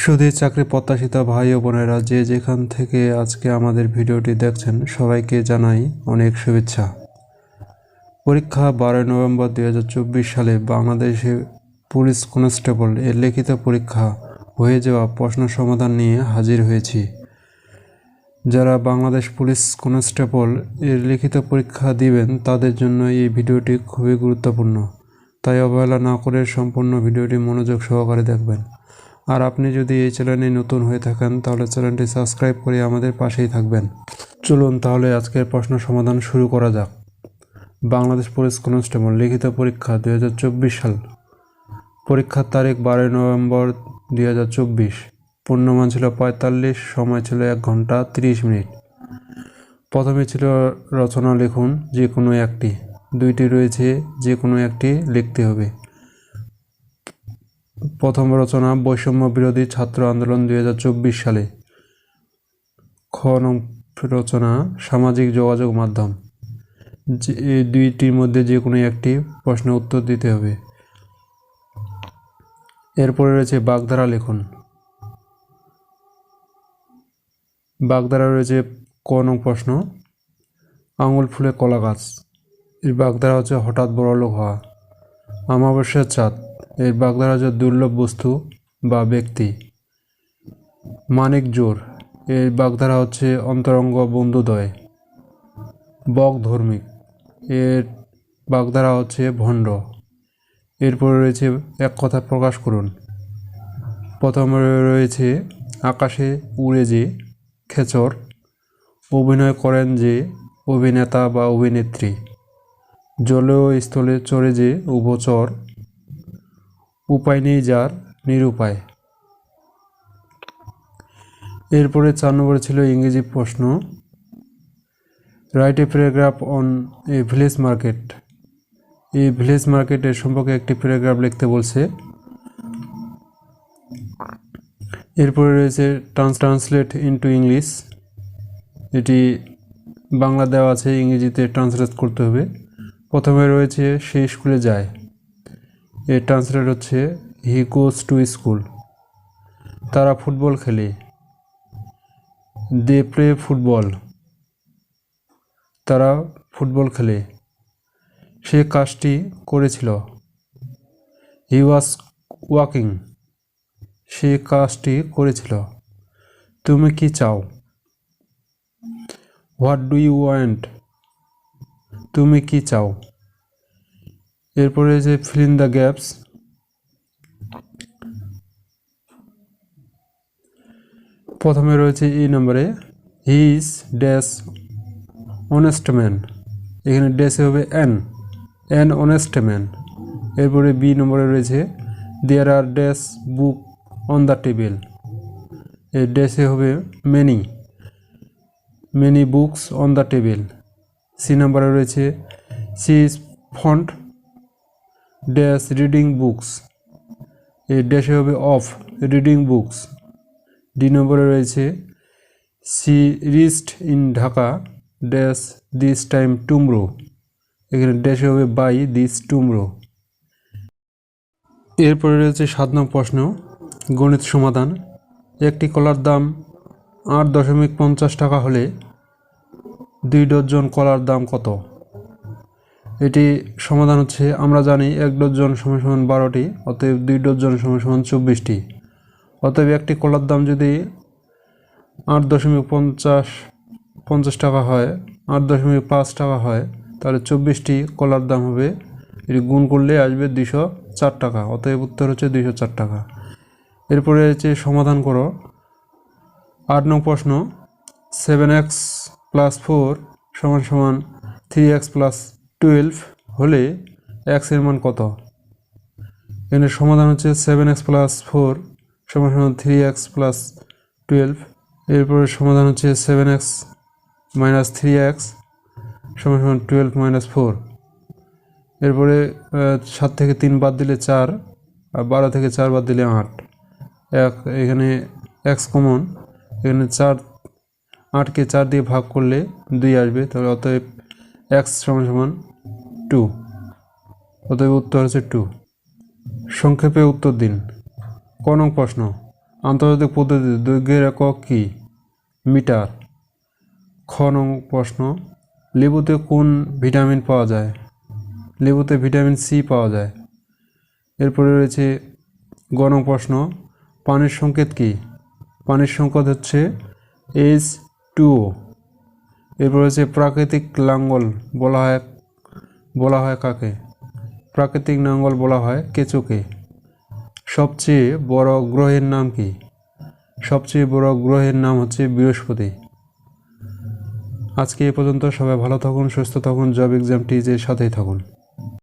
শুধু চাকরি প্রত্যাশিত ভাই ও বোনেরা যে যেখান থেকে আজকে আমাদের ভিডিওটি দেখছেন, সবাইকে জানাই অনেক শুভেচ্ছা। পরীক্ষা বারোই নভেম্বর দুই হাজার চব্বিশ সালে বাংলাদেশে পুলিশ কনস্টেবল এর লিখিত পরীক্ষা হয়ে যাওয়া প্রশ্ন সমাধান নিয়ে হাজির হয়েছি। যারা বাংলাদেশ পুলিশ কনস্টেবল এর লিখিত পরীক্ষা দিবেন, তাদের জন্য এই ভিডিওটি খুবই গুরুত্বপূর্ণ। তাই অবহেলা না করে সম্পূর্ণ ভিডিওটি মনোযোগ সহকারে দেখবেন। আর আপনি যদি এই চ্যানেলে নতুন হয়ে থাকেন, তাহলে চ্যানেলটি সাবস্ক্রাইব করে আমাদের পাশেই থাকবেন। চলুন তাহলে আজকের প্রশ্ন সমাধান শুরু করা যাক। বাংলাদেশ পুলিশ কনস্টেবল লিখিত পরীক্ষা দুই হাজার চব্বিশ সাল। পরীক্ষার তারিখ বারোই নভেম্বর দুই হাজার চব্বিশ। পূর্ণমান ছিল পঁয়তাল্লিশ, সময় ছিল এক ঘণ্টা তিরিশ মিনিট। প্রথমে ছিল রচনা লিখুন, যে কোনো একটি। দুইটি রয়েছে, যে কোনো একটি লিখতে হবে। প্রথম রচনা বৈষম্য বিরোধী ছাত্র আন্দোলন দুই হাজার চব্বিশ সালে। খ নং রচনা, সামাজিক যোগাযোগ মাধ্যম। যে, এই দুইটির মধ্যে যে কোনো একটি প্রশ্নের উত্তর দিতে হবে। এরপরে রয়েছে বাগধারা লেখন। বাগধারা রয়েছে ক নং প্রশ্ন, আঙুল ফুলে কলা গাছ। এর বাগধারা হচ্ছে হঠাৎ বড় লোক হওয়া। অমাবস্যার চাঁদ। এর বাগধারা দুর্লভ বস্তু বা ব্যক্তি। মানিক জোর। এর বাগধারা হচ্ছে অন্তরঙ্গ বন্ধুদয় বক ধর্মিক। এর বাগধারা হচ্ছে ভণ্ড। এরপরে রয়েছে এক কথা প্রকাশ করুন। প্রথমে রয়েছে আকাশে উড়ে যে খেচর। অভিনয় করেন যে অভিনেতা বা অভিনেত্রী। জলে ও স্থলে চড়ে যে উভচর। উপায় নেই যার, নিরুপায়। এরপরে চার নম্বরে ছিল ইংরেজি প্রশ্ন। Write a paragraph on a village market এই ভিলেজ মার্কেটের সম্পর্কে একটি প্যারাগ্রাফ লিখতে বলছে। এরপরে রয়েছে ট্রান্স ট্রান্সলেট ইনটু ইংলিশ এটি বাংলা দেওয়া আছে, ইংরেজিতে ট্রান্সলেট করতে হবে। প্রথমে রয়েছে, সে স্কুলে যায়। এর ট্রান্সলেট হচ্ছে হি গোজ টু স্কুল তারা ফুটবল খেলে। দে প্লে ফুটবল তারা ফুটবল খেলে। সে কাজটি করেছিল। হি ওয়াজ ওয়াকিং সে কাজটি করেছিল। তুমি কি চাও? হোয়াট ডু ইউ ওয়ান্ট তুমি কি চাও? এরপরে যে ফিল দ্য গ্যাপস প্রথমে রয়েছে এই নম্বরে he is dash honest man এখানে ড্যাশে হবে অ্যান অ্যান অনেস্ট ম্যান এরপরে বি নম্বরে রয়েছে there are dash book on the টেবিলের ড্যাশে হবে many many books on the table C নাম্বারে রয়েছে she is fond dash reading books এর ড্যাশে হবে অফ রিডিং বুকস ডি নম্বরে রয়েছে she rest in Dhaka dash this time tomorrow এখানে ড্যাশে হবে বাই দিস টুমরো এরপরে রয়েছে সাত নং প্রশ্ন, গণিত সমাধান। একটি কলার দাম আট দশমিক পঞ্চাশ টাকা হলে দুই ডজন কলার দাম কত? এটি সমাধান হচ্ছে, আমরা জানি এক ডজন সমান সমান বারোটি, অতএব দুই ডজন সমান সমান চব্বিশটি। অতএব একটি কলার দাম যদি আট দশমিক পঞ্চাশ পঞ্চাশ টাকা হয়, আট দশমিক পাঁচ টাকা হয়, তাহলে চব্বিশটি কলার দাম হবে, এটি গুণ করলে আসবে দুইশো চার টাকা, অতএব উত্তর হচ্ছে দুইশো চার টাকা। এরপরে হচ্ছে সমাধান করো। আট নং প্রশ্ন সেভেন এক্স প্লাস ফোর সমান সমান থ্রি এক্স প্লাস টুয়েলভ হলে এক্সের মান কত? এখানে সমাধান হচ্ছে সেভেন এক্স প্লাস ফোর সমান সমান থ্রি এক্স প্লাস টুয়েলভ এরপরে সমাধান হচ্ছে seven x minus three x সমান সমান টুয়েলভ মাইনাস ফোর এরপরে সাত থেকে তিন বাদ দিলে চার, আর বারো থেকে চার বাদ দিলে আট। এক, এখানে এক্স কমন এখানে চার, আটকে চার দিয়ে ভাগ করলে দুই আসবে, তাহলে অতএব এক্স সমান সমান টু অতএব উত্তর হচ্ছে টু সংক্ষেপে উত্তর দিন। ক নং প্রশ্ন, আন্তর্জাতিক পদ্ধতিতে দৈর্ঘ্যের একক কি? মিটার। খ নং প্রশ্ন, লেবুতে কোন ভিটামিন পাওয়া যায়? লেবুতে ভিটামিন সি পাওয়া যায়। এরপরে রয়েছে গ নং প্রশ্ন, পানির সংকেত কি? পানির সংকেত হচ্ছে এইচ টু এরপর হচ্ছে প্রাকৃতিক লাঙ্গল বলা হয় বলা হয় কাকে? প্রাকৃতিক নাঙ্গল বলা হয় কেঁচোকে। সবচেয়ে বড় গ্রহের নাম কি? সবচেয়ে বড় গ্রহের নাম হচ্ছে বৃহস্পতি। আজকে এ পর্যন্ত সবাই ভালো থাকুন, সুস্থ থাকুন, জব এক্সাম টিজের সাথেই থাকুন।